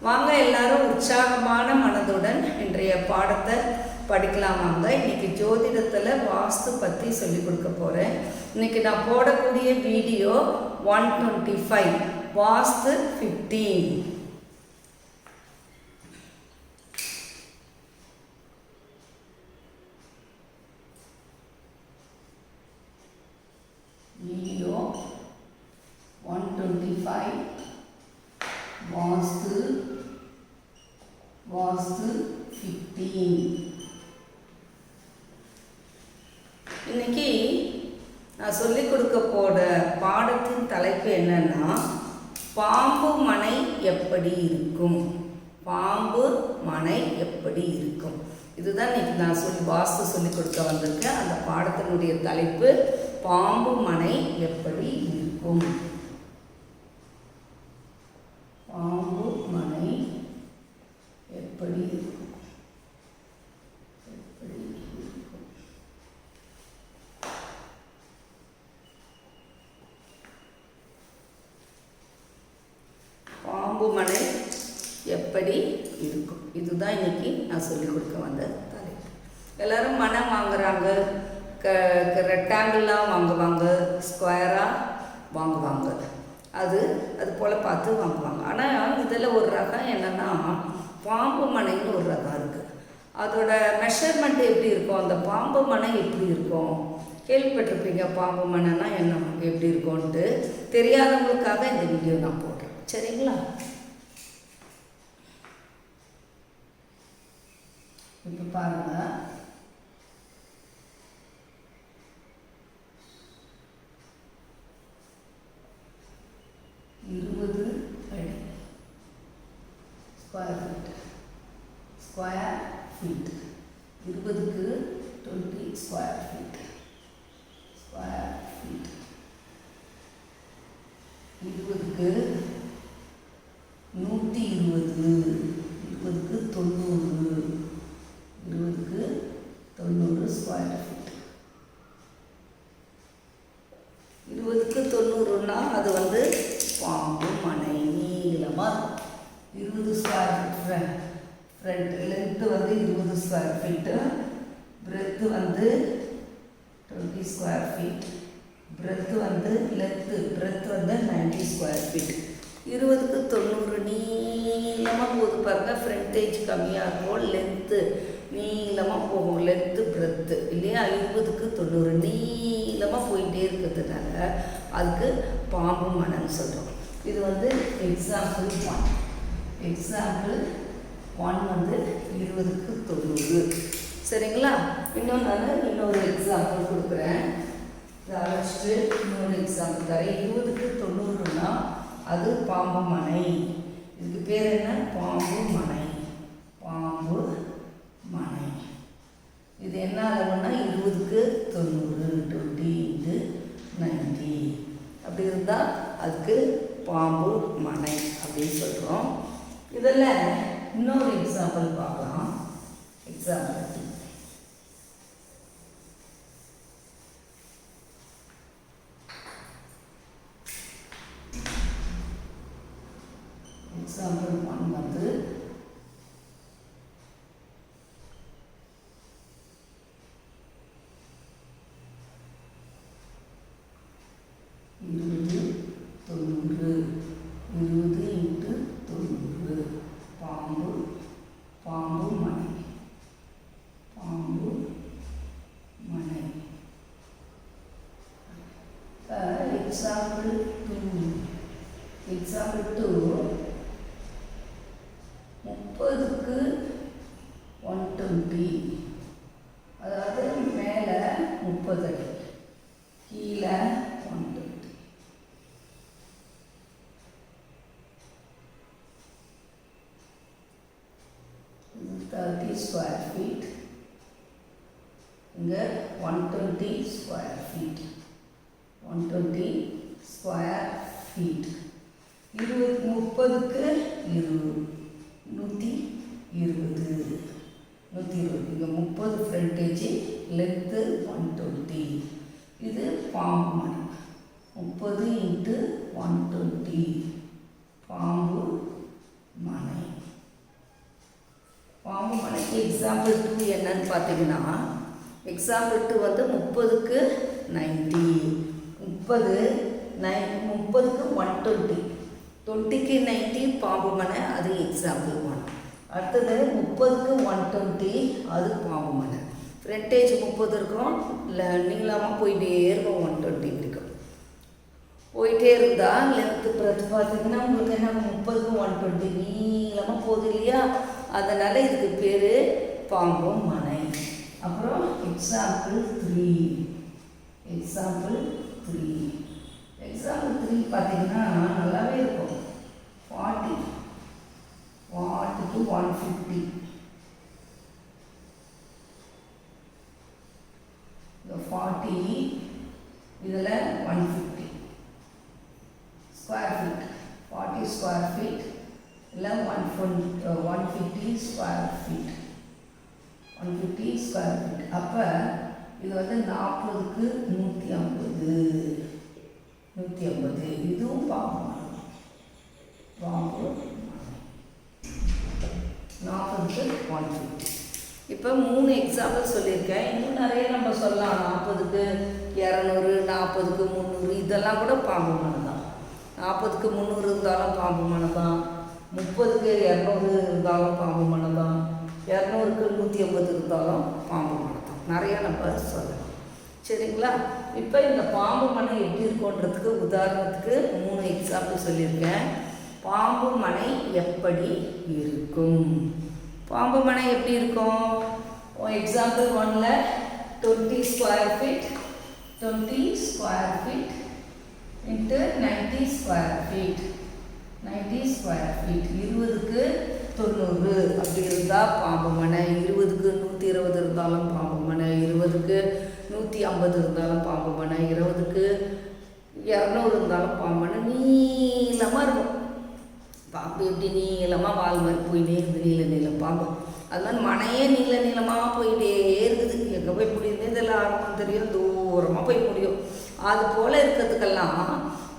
வாங்க எல்லாரும் உற்சாகமான மனதுடன் இன்றைய பாடத்தை படிக்கலாம் வாங்க. இன்னைக்கு ஜோதிடத்தில் வாஸ்து பற்றி சொல்லி கொடுக்க போகிறேன் இன்னைக்கு நான் போடக்கூடிய video one twenty five vastu fifteen video one twenty five vastu vastu fifteen இன்னைக்கு நான் சொல்லிக் கொடுக்க போட பாடத்தின் தலைப்பு என்னன்னா பாம்பு மனை எப்படி இருக்கும்? பாம்பு மனை எப்படி இருக்கும்? இதுதான் இன்னைக்கு நான் சொல்லி வாஸ்து சொல்லிக் கொடுக்க வந்திருக்கேன். அந்த பாடத்தினுடைய தலைப்பு பாம்பு மனை எப்படி இருக்கும் பாம்பு மனை எப்படி இருக்கும் எப்படி இருக்கும் பாம்பு மனை எப்படி இருக்கும்? இதுதான் இன்னைக்கு நான் சொல்லிக் கொடுக்க வந்த தலைப்பு. எல்லாரும் மனம் வாங்குறாங்க. க ரெக்டாங்கிளாக வாங்குவாங்க. ஸ்கொயராக வாங்குவாங்க. அது அது போல் பார்த்து வாங்குவாங்க. ஆனால் இதில் ஒரு ரகம் என்னென்னா பாம்பு மனைன்னு ஒரு ரகம் இருக்குது அதோட மெஷர்மெண்ட் எப்படி இருக்கும்? அந்த பாம்பு மனை எப்படி இருக்கும்? கேள்விப்பட்டிருப்பீங்க பாம்பு மனைனா என்ன எப்படி இருக்கும்ன்ட்டு. தெரியாதவங்களுக்காக இந்த வீடியோ நான் போடுறேன். சரிங்களா? இப்போ பாருங்கள் இருபது அடி. ஸ்கொயர் ஃபீட் ஸ்கொயர் ஃபீட் இருபதுக்கு twenty square feet square feet இருபதுக்கு நூற்றி இருபது இருபதுக்கு தொண்ணூறு இருபதுக்கு தொண்ணூறு ஸ்கொயர் ஃபீட் இருபதுக்கு தொண்ணூறுன்னா அது வந்து பாம்பு மனை நீளமாக இருபது ஸ்கொயர் ஃப்ரண்ட் லென்த்து வந்து இருபது ஸ்கொயர் ஃபீட்டு பிரெத்து வந்து டுவெண்ட்டி ஸ்கொயர் ஃபீட் பிரெத்து வந்து லென்த்து பிரெத் வந்து நைன்டி ஸ்கொயர் ஃபீட் இருபதுக்கு தொண்ணூறு. நீளமாக போகுது பாருங்கள் ஃப்ரண்டேஜ் கம்மியாக இருக்கும் லென்த்து நீளமாக போகும். லென்த்து பிரெத்து இல்லையா? இருபதுக்கு தொண்ணூறு. நீளமாக போயிட்டே இருக்கிறதுனால அதுக்கு பாம்பு மனம்னு சொல்கிறோம் இது வந்து எக்ஸாம்பிள் ஒன் எக்ஸாம்பிள் ஒன் வந்து இருபதுக்கு தொண்ணூறு. சரிங்களா? இன்னொன்று நான் இன்னொரு எக்ஸாம்பிள் கொடுக்குறேன். இதை அழைச்சிட்டு இன்னொரு எக்ஸாம்பிள் தரேன். இருபதுக்கு தொண்ணூறுனா அது பாம்பு மனை. இதுக்கு பேர் என்ன? பாம்பு மனை. பாம்பு மனை. இது என்ன ஆகணும்னா இருபதுக்கு தொண்ணூறு. டுவெண்ட்டி இன்ட்டு நைன்ட்டி அப்படி இருந்தால் அதுக்கு பாம்பு மனை அப்படின்னு சொல்கிறோம் இதில் இன்னொரு எக்ஸாம்பிள் பார்க்கலாம். எக்ஸாம்பிள் எக்ஸாம்பிள் ஒன் வந்து இருபது தொண்ணூறு இருபது இன்ட்டு தொண்ணூறு பாம்பு பாம்பு மனை பாம்பு மனை எக்ஸாம்பிள் டூ எக்ஸாம்பிள் டூ முப்பதுக்கு ஒன் டுவெண்ட்டி அதாவது மேலே முப்பது அடி கீழே one twenty thirty thirty square feet இங்கே one twenty square feet one twenty square feet இருபது முப்பதுக்கு இருபது நூற்றி இருபது நூற்றி இருபது இங்கே முப்பது ஃப்ரண்டேஜ் லென்த்து ஒன் டுவெண்ட்டி இது பாம்பு மனை முப்பது இன்ட்டு ஒன் டுவெண்ட்டி பாம்பு மனை பாம்பு மனைக்கு எக்ஸாம்பிள் டூ என்னன்னு பார்த்தீங்கன்னா எக்ஸாம்பிள் வந்து முப்பதுக்கு நைன்ட்டி முப்பது நைன் முப்பதுக்கு ஒன் டுவெண்ட்டி டுவெண்ட்டிக்கு நைன்ட்டி பாம்பு மனை அது எக்ஸாம்பிள் ஒன் அடுத்தது முப்பதுக்கு ஒன் டுவெண்ட்டி அது பாம்பு மனை ஃப்ரண்டேஜ் முப்பது இருக்கும். இல்லை நீளமாக போயிட்டே இருக்கும் ஒன் டுவெண்ட்டி வரைக்கும். போயிட்டே இருந்தால் லென்த்து பிறகு பார்த்தீங்கன்னா உங்களுக்கு என்ன முப்பதுக்கு ஒன் டுவெண்ட்டி நீளமாக போகுது இல்லையா? அதனால் இதுக்கு பேர் பாம்பும் மனை அப்புறம் example three example three example three பார்த்தீங்கன்னா நல்லாவே இருக்கும். ஃபார்ட்டி ஃபார்ட்டிக்கு ஒன் ஃபிஃப்டி இந்த ஃபார்ட்டி இதில் one fifty square feet forty square feet இல்லை one ஃபொன் one fifty square feet one fifty square feet அப்போ இது வந்து நாற்பதுக்கு நூற்றி ஐம்பது. நூற்றி ஐம்பது. இதுவும் பாம்பு. மரம். பாம்பு. நாற்பதுக்கு ஒன் ஃபிஃப்டி இப்போ மூணு எக்ஸாம்பிள் சொல்லியிருக்கேன். இன்னும் நிறைய நம்ம சொல்லலாம். நாற்பதுக்கு இரநூறு நாற்பதுக்கு முந்நூறு. இதெல்லாம் கூட பாம்பு மனம் தான் நாற்பதுக்கு முந்நூறு இருந்தாலும் பாம்பு மனம் தான் முப்பதுக்கு இரநூறு இருந்தாலும் பாம்பு மனம் தான் இரநூறுக்கு நூற்றி ஐம்பது இருந்தாலும் பாம்பு மனம் நிறையா நம்ம சொல்லலாம் சரிங்களா? இப்போ இந்த பாம்பு மனை எப்படி இருக்கோன்றதுக்கு உதாரணத்துக்கு மூணு எக்ஸாம்பிள் சொல்லியிருக்கேன். பாம்பு மனை எப்படி இருக்கும்? பாம்பு மனை எப்படி இருக்கும்? எக்ஸாம்பிள் ஒன்ல twenty square feet twenty square feet into ninety square feet ninety square feet இருபதுக்கு தொண்ணூறு அப்படி இருந்தால் பாம்பு மனை. இருபதுக்கு நூற்றி இருபது இருந்தாலும் பாம்பு மனை. இருபதுக்கு நூற்றி ஐம்பது இருந்தாலும் பாம்பு மனை. இருபதுக்கு இரநூறு இருந்தாலும் பாம்பு மனை. நீளமாக இருக்கும். பாம்பு எப்படி நீளமாக வால் மாதிரி போயிட்டே இருக்குது. நீள நீளம் பாம்பு. அது மாதிரி மனையே நீள நீளமாக போயிட்டே இருக்குது. எங்கே போய் முடியுதுன்னு இதெல்லாம் ஆரம்பம் தெரியும். தூரமாக போய் முடியும். அது போல் இருக்கிறதுக்கெல்லாம்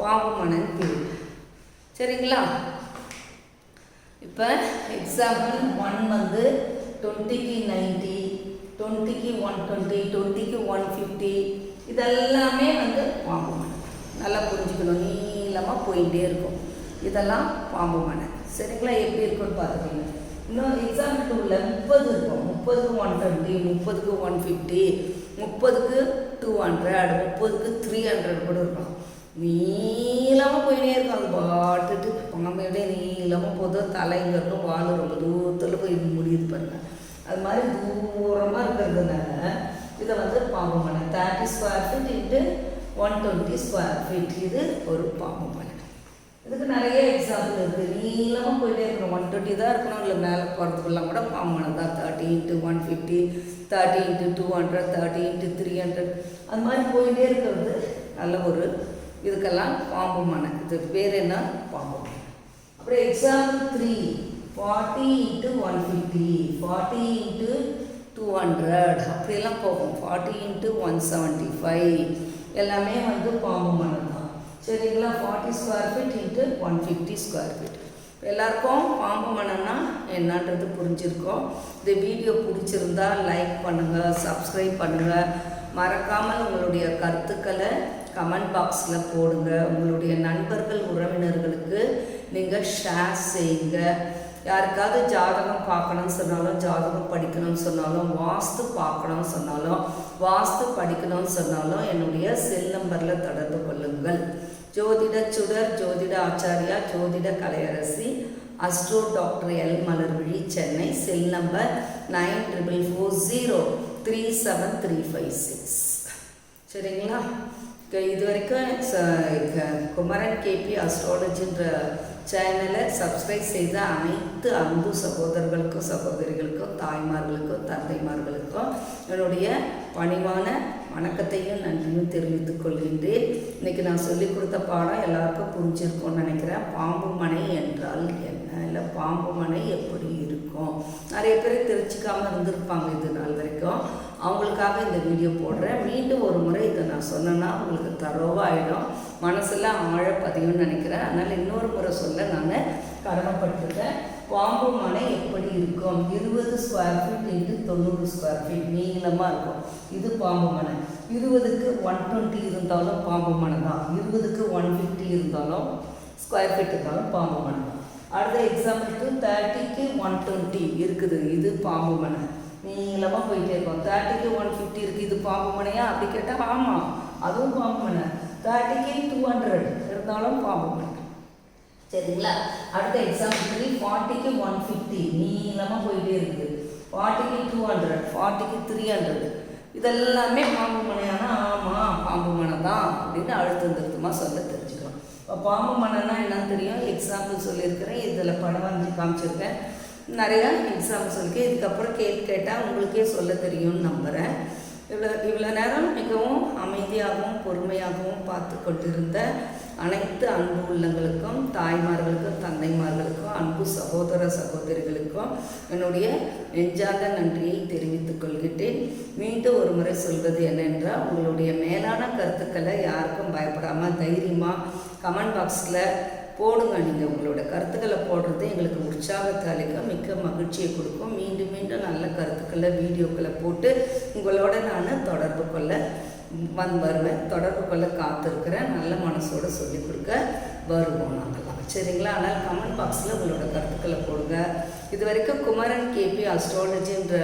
பாம்பு மனைன்னு பேர். சரிங்களா? இப்போ எக்ஸாம்பிள் ஒன் வந்து டுவெண்ட்டிக்கு நைன்ட்டி டுவெண்ட்டிக்கு ஒன் டுவெண்ட்டி டுவெண்ட்டிக்கு ஒன் ஃபிஃப்டி இதெல்லாமே வந்து பாம்பு மனை நல்லா புரிஞ்சுக்கணும். நீளமாக போயிட்டே இருக்கும். இதெல்லாம் பாம்பு மனை சரிங்களா? எப்படி இருக்குன்னு பார்த்துக்கோங்க இன்னும் எக்ஸாம்பிள் டூவில் முப்பது இருக்கும். முப்பதுக்கு ஒன் டுவெண்ட்டி முப்பதுக்கு ஒன் ஃபிஃப்டி முப்பதுக்கு டூ ஹண்ட்ரட் முப்பதுக்கு த்ரீ ஹண்ட்ரட் கூட இருக்கும் நீளமாக போயினே இருக்கும் அது பாட்டுட்டு பாம்பு நீளமாக போதும் தலை இங்கே இருக்கும் வால் ரொம்ப தூரத்தில் போய் முடியுது பாருங்க. அது மாதிரி தூரமாக இருக்கிறதுனால இதை வந்து பாம்பு மனை thirty square feet into one twenty square feet இது ஒரு பாம்பு மனை இதுக்கு நிறைய எக்ஸாம்பிள் இருக்குது நீளமாக போயிட்டே இருக்கணும். ஒன் டுவெண்ட்டி தான் இருக்கணும். இல்லை மேலே போகிறதுக்குலாம் கூட பாம்பு மனை தான். Thirty into one fifty thirty into two hundred thirty into three hundred அது மாதிரி போயிட்டே இருக்கிறது நல்ல ஒரு இதுக்கெல்லாம் பாம்பு மனை இது பேர் என்ன? பாம்பு மனை அப்புறம் example three forty into one fifty forty into two hundred அப்படியெல்லாம் போகும். Forty into one seventy five எல்லாமே வந்து பாம்பு மனை தான். சரிங்களா? Forty square feet into one fifty square feet எல்லாருக்கும் பாம்பு மனம்னா என்னன்றது புரிஞ்சிருக்கோம். இந்த வீடியோ பிடிச்சிருந்தா லைக் பண்ணுங்கள் சப்ஸ்கிரைப் பண்ணுங்கள் மறக்காமல் உங்களுடைய கருத்துக்களை கமெண்ட் பாக்ஸில் போடுங்க. உங்களுடைய நண்பர்கள் உறவினர்களுக்கு நீங்கள் ஷேர் செய்யுங்க. யாருக்காவது ஜாதகம் பார்க்கணும்னு சொன்னாலும் ஜாதகம் படிக்கணும்னு சொன்னாலும் வாஸ்து பார்க்கணும்னு சொன்னாலும் வாஸ்து படிக்கணும்னு சொன்னாலும் என்னுடைய செல் நம்பரில் தொடர்பு கொள்ளுங்கள். ஜோதிட சுடர் ஜோதிட ஆச்சாரியா ஜோதிட Kalaiyarasi astro doctor L. Malarvizhi Chennai. Cell number nine triple four zero three seven three five six சரிங்களா? இது வரைக்கும் ச- குமரன் கேபி அஸ்ட்ராலஜின்ற சேனலை சப்ஸ்கிரைப் செய்த அனைத்து அன்பு சகோதரர்களுக்கும் சகோதரிகளுக்கும் தாய்மார்களுக்கும் தந்தைமார்களுக்கும் என்னுடைய பணிவான வணக்கத்தையும் நன்றியும் தெரிவித்துக் கொள்கின்றேன். இன்னைக்கு நான் சொல்லிக் கொடுத்த பாடம் எல்லாருக்கும் புரிஞ்சிருக்கும்னு நினைக்கிறேன். பாம்பு மனை என்றால் என்ன? இல்லை பாம்பு மனை எப்படி இருக்கும்? நிறைய பேர் தெரிஞ்சுக்காமல் இருந்திருப்பாங்க இது நாள் வரைக்கும். அவங்களுக்காக இந்த வீடியோ போடுறேன். மீண்டும் ஒரு முறை இதை நான் சொன்னேன்னா உங்களுக்கு தரோவாகிடும் மனசில் ஆழ பதியும்னு நினைக்கிறேன். அதனால் இன்னொரு முறை சொல்ல நான் கடமைப்பட்டிருக்கேன் பாம்பு மனை எப்படி இருக்கும்? இருபது ஸ்கொயர் ஃபீட் இன்ட்டு தொண்ணூறு ஸ்கொயர் ஃபீட் நீளமாக இருக்கும். இது பாம்பு மனை. இருபதுக்கு ஒன் டுவெண்ட்டி இருந்தாலும் பாம்பு மனை தான். இருபதுக்கு ஒன் ஃபிஃப்டி இருந்தாலும் ஸ்கொயர் ஃபீட் இருந்தாலும் பாம்பு மனை தான். அடுத்த எக்ஸாம்பிளுக்கு தேர்ட்டிக்கு ஒன் டுவெண்ட்டி இருக்குது. இது பாம்பு மனை. நீளமாக போயிட்டே இருக்கும். தேர்ட்டிக்கு ஒன் ஃபிஃப்டி இருக்குது இது பாம்பு மனையா? அப்படி கேட்டால் ஆமாம் அதுவும் பாம்பு மனை. தேர்ட்டிக்கு டூ ஹண்ட்ரட் இருந்தாலும் பாம்பு மனை. சரிங்களா? அடுத்த எக்ஸாம்பிள் ஃபார்ட்டிக்கு ஒன் ஃபிஃப்டி நீளமாக போயிட்டே இருக்குது. ஃபார்ட்டிக்கு டூ ஹண்ட்ரட் ஃபார்ட்டிக்கு த்ரீ ஹண்ட்ரட் இதெல்லாமே பாம்பு மனையானா? ஆமாம் பாம்பு மனை தான் அப்படின்னு அழுத்தம் திருத்தமாக சொல்ல தெரிஞ்சுக்கலாம். இப்போ பாம்பு மனைனா என்னன்னு தெரியும்? எக்ஸாம்பிள் சொல்லியிருக்கிறேன். இதில் படம் வந்து காமிச்சிருக்கேன். நிறையா எக்ஸாம்பிள் சொல்லியிருக்கேன் இதுக்கப்புறம் கேள்வி கேட்டால் உங்களுக்கே சொல்ல தெரியும்னு நம்புகிறேன் இவ்வளோ இவ்வளோ நேரம் மிகவும் அமைதியாகவும் பொறுமையாகவும் பார்த்து கொண்டிருந்த அனைத்து அன்பு உள்ளங்களுக்கும் தாய்மார்களுக்கும் தந்தைமார்களுக்கும் அன்பு சகோதர சகோதரிகளுக்கும் என்னுடைய நெஞ்சார்ந்த நன்றியை தெரிவித்துக் கொள்கின்றேன். மீண்டும் ஒரு முறை சொல்வது என்னென்றால் உங்களுடைய மேலான கருத்துக்களை யாருக்கும் பயப்படாமல் தைரியமாக கமெண்ட் பாக்ஸில் போடுங்க. நீங்கள் உங்களோட கருத்துக்களை போடுறது எங்களுக்கு உற்சாகத்தை அளிக்கும் மிக்க மகிழ்ச்சியை கொடுக்கும். மீண்டும் மீண்டும் நல்ல கருத்துக்களை வீடியோக்களை போட்டு உங்களோட நான் தொடர்பு கொள்ள வந்து வருவேன். தொடர்பு கொள்ள காத்திருக்கிறேன். நல்ல மனசோட சொல்லிக் கொடுக்க வருவோம் நாங்கள்லாம் சரிங்களா? ஆனால் கமெண்ட் பாக்ஸில் உங்களோட கருத்துக்களை போடுங்க. இது வரைக்கும் குமரன் கேபி அஸ்ட்ராலஜின்ற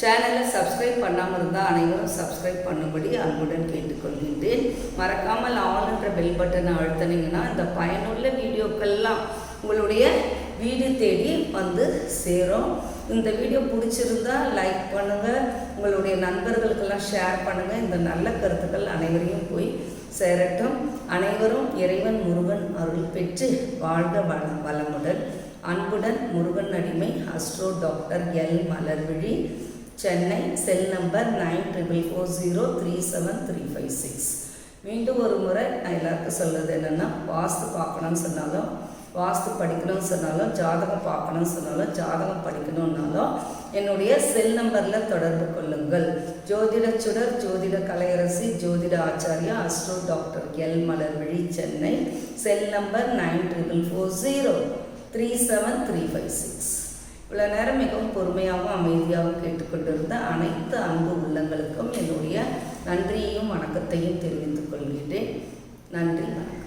சேனலை சப்ஸ்கிரைப் பண்ணாமல் இருந்தால் அனைவரும் சப்ஸ்கிரைப் பண்ணும்படி அன்புடன் கேட்டுக்கொள்கின்றேன். மறக்காமல் ஆல் என்ற பெல் பட்டனை அழுத்தினீங்கன்னா இந்த பயனுள்ள வீடியோக்கள்லாம் உங்களுடைய வீடு தேடி வந்து சேரும். இந்த வீடியோ பிடிச்சிருந்தா லைக் பண்ணுங்கள் உங்களுடைய நண்பர்களுக்கெல்லாம் ஷேர் பண்ணுங்கள் இந்த நல்ல கருத்துக்கள் அனைவரையும் போய் சேரட்டும். அனைவரும் இறைவன் முருகன் அருள் பெற்று வாழ்க வள வளமுடன். அன்புடன் முருகன் அடிமை astro doctor L Malarvizhi. Chennai cell number nine triple four zero three seven three five six. மீண்டும் ஒரு முறை நான் எல்லாருக்கும் சொல்கிறது என்னென்னா வாஸ்து பார்க்கணும்னு சொன்னாலும் வாஸ்து படிக்கணும்னு சொன்னாலும் ஜாதகம் பார்க்கணும்னு சொன்னாலும் ஜாதகம் படிக்கணும்னாலும் என்னுடைய செல் நம்பரில் தொடர்பு கொள்ளுங்கள். ஜோதிட சுடர் ஜோதிட கலையரசி ஜோதிட Acharya astro doctor L Malarvizhi Chennai. Cell number nine triple four zero three seven three five six இவ்வளோ நேரம் மிகவும் பொறுமையாகவும் அமைதியாகவும் கேட்டுக்கொண்டிருந்த அனைத்து அன்பு உள்ளங்களுக்கும் என்னுடைய நன்றியையும் வணக்கத்தையும் தெரிவித்துக் கொள்கிறேன் நன்றி வணக்கம்.